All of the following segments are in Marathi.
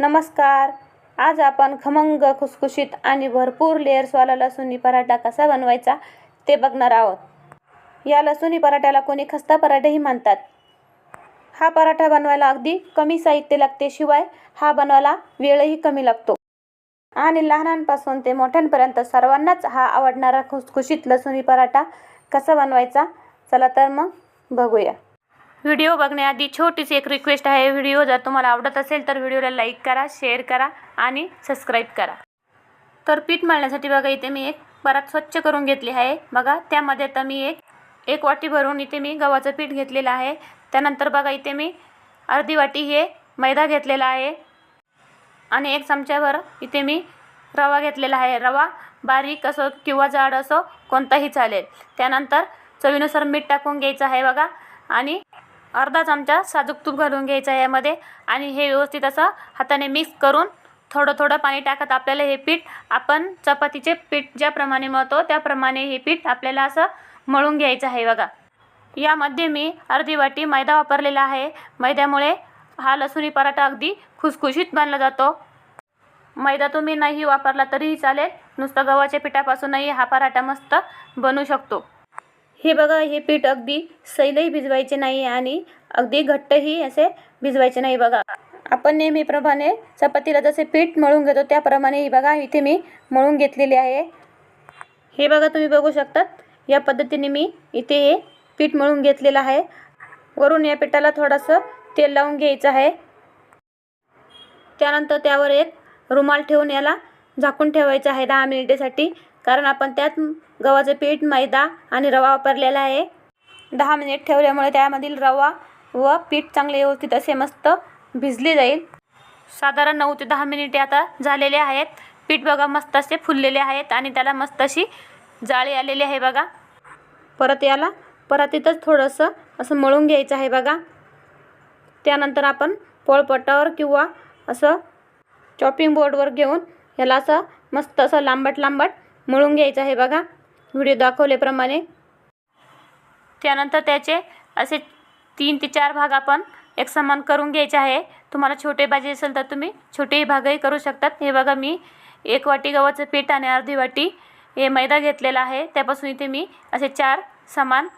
नमस्कार. आज आपण खमंग खुसखुशीत आणि भरपूर लेअर्सवाला लसुणी पराठा कसा बनवायचा ते बघणार आहोत. या लसुणी पराठ्याला कोणी खस्ता पराठाही म्हणतात. हा पराठा बनवायला अगदी कमी साहित्य लागते शिवाय हा बनवायला वेळही कमी लागतो. आणि लहानांपासून ते मोठ्यांपर्यंत सर्वांनाच हा आवडणारा खुसखुशीत लसुणी पराठा कसा बनवायचा चला तर मग बघूया. व्हिडिओ बघण्याआधी छोटीशी एक रिक्वेस्ट आहे. व्हिडिओ जर तुम्हाला आवडत असेल तर व्हिडिओला लाईक करा शेअर करा आणि सबस्क्राईब करा. तर पीठ मळण्यासाठी बघा इथे मी एक परात स्वच्छ करून घेतली आहे. बघा त्यामध्ये आता मी एक एक वाटी भरून इथे मी गव्हाचं पीठ घेतलेलं आहे. त्यानंतर बघा इथे मी अर्धी वाटी हे मैदा घेतलेला आहे. आणि एक चमच्यावर इथे मी रवा घेतलेला आहे. रवा बारीक असो किंवा जाड असो कोणताही चालेल. त्यानंतर चवीनुसार मीठ टाकून घ्यायचं आहे बघा. आणि अर्धा चमचा साजूक तूप घालून घ्यायचं आहे यामध्ये. आणि हे व्यवस्थित असं हाताने मिक्स करून थोडं थोडं पाणी टाकत आपल्याला हे पीठ आपण चपातीचे पीठ ज्याप्रमाणे मळतो त्याप्रमाणे हे पीठ आपल्याला असं मळून घ्यायचं आहे बघा. यामध्ये मी अर्धी वाटी मैदा वापरलेला आहे. मैद्यामुळे हा लसुणी पराठा अगदी खुसखुशीत बनला जातो. मैदा तुम्ही नाही वापरला तरीही चालेल. नुसतं गव्हाच्या पिठापासूनही हा पराठा मस्त बनू शकतो. हे बघा हे पीठ अगदी सैलही भिजवायचे नाही आणि अगदी घट्टही असे भिजवायचे नाही बघा. आपण नेहमीप्रमाणे चपातीला जसे पीठ मळून घेतो त्याप्रमाणे ही बघा इथे मी मळून घेतलेले आहे. हे बघा तुम्ही बघू शकतात या पद्धतीने मी इथे हे पीठ मळून घेतलेलं आहे. वरून या पिठाला थोडंसं तेल लावून घ्यायचं आहे. त्यानंतर त्यावर एक रुमाल ठेवून याला झाकून ठेवायचं आहे दहा मिनिटेसाठी. कारण आपण त्यात गव्हाचं पीठ मैदा आणि रवा वापरलेला आहे. दहा मिनिट ठेवल्यामुळे त्यामधील रवा व पीठ चांगले व्यवस्थित असे मस्त भिजले जाईल. साधारण नऊ ते दहा मिनिटे आता झालेले आहेत. पीठ बघा मस्त असे फुललेले आहेत आणि त्याला मस्त अशी जाळी आलेली आहे बघा. परत याला परातीतच थोडंसं असं मळून घ्यायचं आहे बघा. त्यानंतर आपण पोळपटावर किंवा असं चॉपिंग बोर्डवर घेऊन याला असं मस्त असं लांबट लांबट मळून घ्यायचं आहे बघा. व्हिडिओ दाखवल्याप्रमाणे. त्यानंतर त्याचे असे तीन ते चार भाग आपण एक समान करून घ्यायचे आहे. तुम्हाला छोटे भाजी असेल तर तुम्ही छोटेही भागही करू शकतात. हे बघा मी एक वाटी गव्हाचं पीठ आणि अर्धी वाटी हे मैदा घेतलेला आहे. त्यापासून इथे मी असे चार समान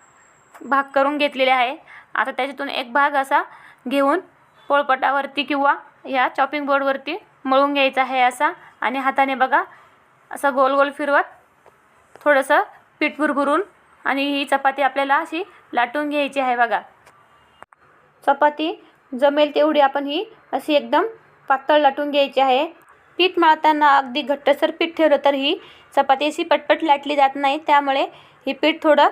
भाग करून घेतलेले आहे. आता त्याच्यातून एक भाग असा घेऊन पोळपटावरती किंवा ह्या चॉपिंग बोर्डवरती मळून घ्यायचा आहे असा. आणि हाताने बघा असं गोल गोल फिरवत थोडंसं पीठ भुरभुरून आणि ही चपाती आपल्याला अशी लाटून घ्यायची आहे बघा. चपाती जमेल तेवढी आपण ही अशी एकदम पातळ लाटून घ्यायची आहे. पीठ मळताना अगदी घट्टसर पीठ ठेवलं तर ही चपाती अशी पटपट लाटली जात नाही. त्यामुळे ही पीठ थोडं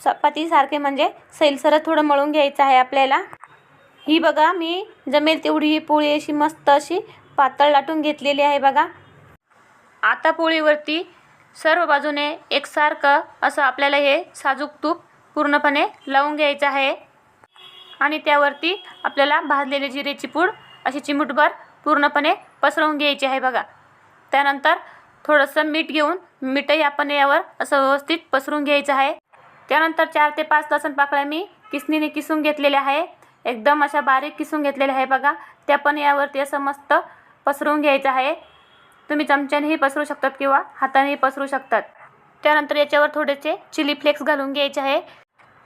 चपातीसारखे म्हणजे सैलसरत थोडं मळून घ्यायचं आहे आपल्याला. ही बघा मी जमेल तेवढी ही पोळी अशी मस्त अशी पातळ लाटून घेतलेली आहे बघा. आता पोळीवरती सर्व बाजूने एकसारखं असं आपल्याला हे साजूक तूप पूर्णपणे लावून घ्यायचं आहे. आणि त्यावरती आपल्याला भाजलेली जिरेची पूड अशी चिमूटभर पूर्णपणे पसरवून घ्यायची आहे बघा. त्यानंतर थोडंसं मीठ घेऊन मीठही आपण यावर असं व्यवस्थित पसरून घ्यायचं आहे. त्यानंतर चार ते पाच लसण पाकळ्या मी किसणीने किसून घेतलेल्या आहे. एकदम अशा बारीक किसून घेतलेल्या आहे बघा. त्या पण यावरती असं मस्त पसरवून घ्यायचं आहे. तुम्ही चमच्यानेही पसरू शकतात किंवा हातानेही पसरू शकतात. त्यानंतर याच्यावर थोडेसे चिली फ्लेक्स घालून घ्यायचे आहे.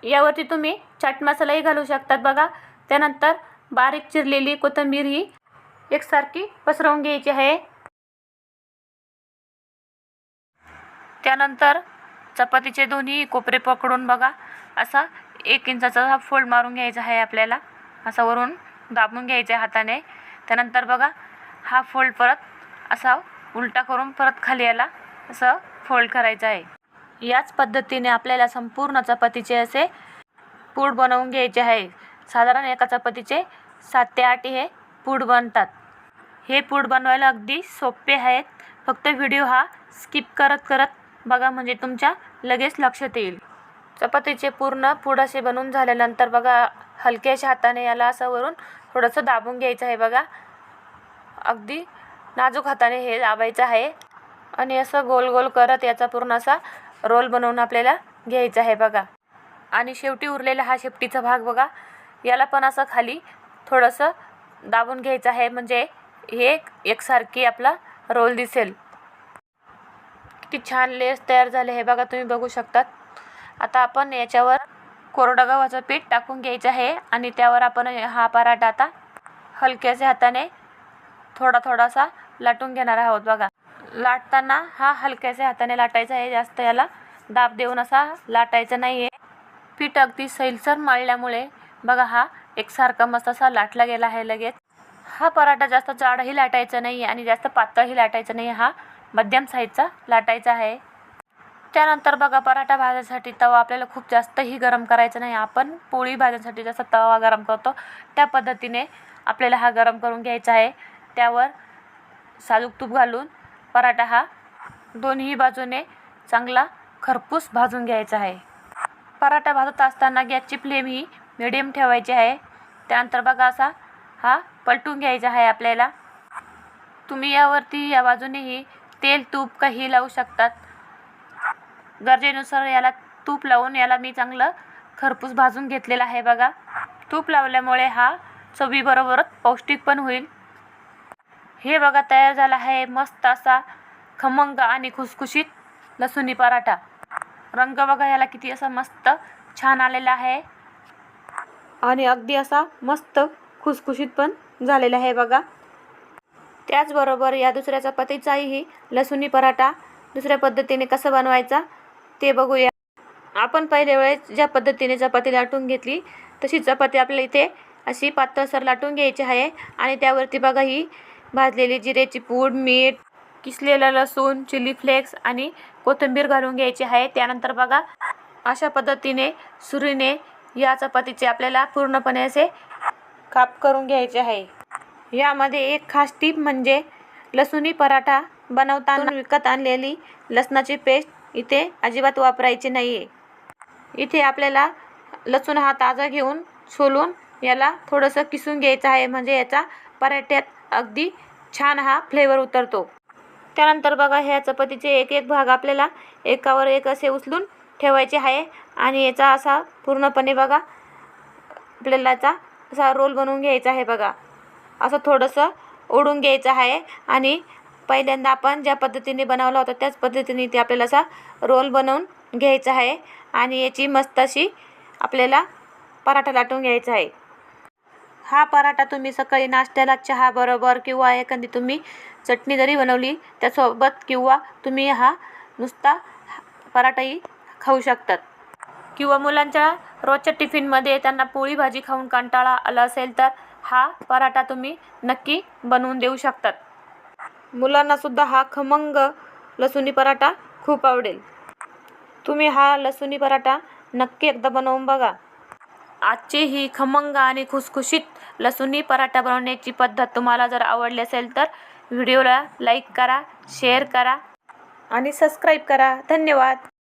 यावरती तुम्ही चाट मसालाही घालू शकतात बघा. त्यानंतर बारीक चिरलेली कोथिंबीर ही एकसारखी पसरवून घ्यायची आहे. त्यानंतर चपातीचे दोन्ही कोपरे पकडून बघा. असा एक इंचाचा हा फोल्ड मारून घ्यायचा आहे आपल्याला. असा वरून दाबून घ्यायचा आहे हाताने. त्यानंतर बघा हा फोल्ड परत असा उलटा करून परत खाली याला असं फोल्ड करायचं आहे. याच पद्धतीने आपल्याला संपूर्ण चपातीचे असे पूड बनवून घ्यायचे आहे. साधारण एका चपातीचे सात ते आठ हे पूड बनतात. हे पूड बनवायला अगदी सोपे आहेत. फक्त व्हिडिओ हा स्किप करत करत बघा म्हणजे तुमच्या लगेच लक्षात येईल. चपातीचे पूर्ण पूड असे बनवून झाल्यानंतर बघा हलक्याशा हाताने याला असं वरून थोडंसं दाबून घ्यायचं आहे बघा. अगदी नाजूक हाताने हे दाबायचं आहे. आणि असं गोल गोल करत याचा पूर्ण असा रोल बनवून आपल्याला घ्यायचा आहे बघा. आणि शेवटी उरलेला हा शेपटीचा भाग बघा. याला पण असं खाली थोडंसं दाबून घ्यायचं आहे. म्हणजे हे एकसारखी आपला रोल दिसेल. किती छान लेस तयार झाले हे बघा तुम्ही बघू शकतात. आता आपण याच्यावर कोरडं गव्हाचं पीठ टाकून घ्यायचं आहे. आणि त्यावर आपण हा पराठा आता हलक्याच्या हाताने थोडा थोडासा लाटून घेणार आहोत बघा. लाटताना हा हलक्याच्या हाताने लाटायचा आहे जास्त याला दाब देऊन असा लाटायचा नाही आहे पीठ अगदी सैलसर मळल्यामुळे बघा हा एकसारखा मस्त असा लाटला गेला आहे लगेच. हा पराठा जास्त जाडही लाटायचा नाही आणि जास्त पातळही लाटायचा नाही हा मध्यम साईजचा लाटायचा आहे. त्यानंतर बघा पराठा भाजण्यासाठी तवा आपल्याला खूप जास्तही गरम करायचा नाही. आपण पोळी भाजण्यासाठी जसा तवा गरम करतो त्या पद्धतीने आपल्याला हा गरम करून घ्यायचा आहे. त्यावर साजूक तूप घालून पराठा हा दोन्ही बाजूने चांगला खरपूस भाजून घ्यायचा आहे. पराठा भाजत असताना गॅसची फ्लेम ही मिडियम ठेवायची आहे. त्यानंतर बघा असा हा पलटून घ्यायचा आहे आपल्याला. तुम्ही यावरती या बाजूनेही तेल तूप काही लावू शकतात. गरजेनुसार याला तूप लावून याला मी चांगलं खरपूस भाजून घेतलेलं आहे बघा. तूप लावल्यामुळे हा चवीबरोबरच पौष्टिक पण होईल. हे बघा तयार झाला आहे मस्त असा खमंग आणि खुसखुशीत लसुणी पराठा. रंग बघा याला किती असा मस्त छान आलेला आहे. आणि अगदी असा मस्त खुसखुशीत पण झालेला आहे बघा. त्याचबरोबर या दुसऱ्या चपातीचाही लसुणी पराठा दुसऱ्या पद्धतीने कसं बनवायचा ते बघूया. आपण पहिल्या वेळेस ज्या पद्धतीने चपाती लाटून घेतली तशी चपाती आपल्याला इथे अशी पातळसर लाटून घ्यायची आहे. आणि त्यावरती बघा ही भाजलेली जिऱ्याची पूड मीठ किसलेला लसूण चिली फ्लेक्स आणि कोथिंबीर घालून घ्यायची आहे. त्यानंतर बघा अशा पद्धतीने सुरीने या चपातीचे आपल्याला पूर्णपणे असे काप करून घ्यायचे आहे. यामध्ये एक खास टीप म्हणजे लसुणी पराठा बनवताना विकत आणलेली लसणाची पेस्ट इथे अजिबात वापरायची नाही आहे इथे आपल्याला लसूण हा ताजा घेऊन सोलून याला थोडंसं किसून घ्यायचं आहे. म्हणजे याचा पराठ्यात अगदी छान हा फ्लेवर उतरतो. त्यानंतर बघा ह्या चपातीचे एक एक भाग आपल्याला एकावर एक असे उचलून ठेवायचे आहे. आणि याचा असा पूर्णपणे बघा आपल्याला याचा असा रोल बनवून घ्यायचा आहे बघा. असं थोडंसं ओढून घ्यायचं आहे. आणि पहिल्यांदा आपण ज्या पद्धतीने बनवला होता त्याच पद्धतीने ते आपल्याला असा रोल बनवून घ्यायचा आहे. आणि याची मस्त अशी आपल्याला पराठा लाटून घ्यायचा आहे. हा पराठा तुम्ही सकाळी नाश्त्याला चहाबरोबर किंवा एखादी तुम्ही चटणी जरी बनवली त्यासोबत किंवा तुम्ही हा नुसता पराठाही खाऊ शकतात. किंवा मुलांच्या रोजच्या टिफिनमध्ये त्यांना पोळी भाजी खाऊन कंटाळा आला असेल तर हा पराठा तुम्ही नक्की बनवून देऊ शकतात. मुलांनासुद्धा हा खमंग लसुणी पराठा खूप आवडेल. तुम्ही हा लसुणी पराठा नक्की एकदा बनवून बघा. आजची ही खमंग आणि खुसखुशीत लसुनी पराठा बनवण्याची पद्धत तुम्हाला जर आवडली असेल तर व्हिडिओला लाईक करा शेअर करा आणि सबस्क्राईब करा. धन्यवाद.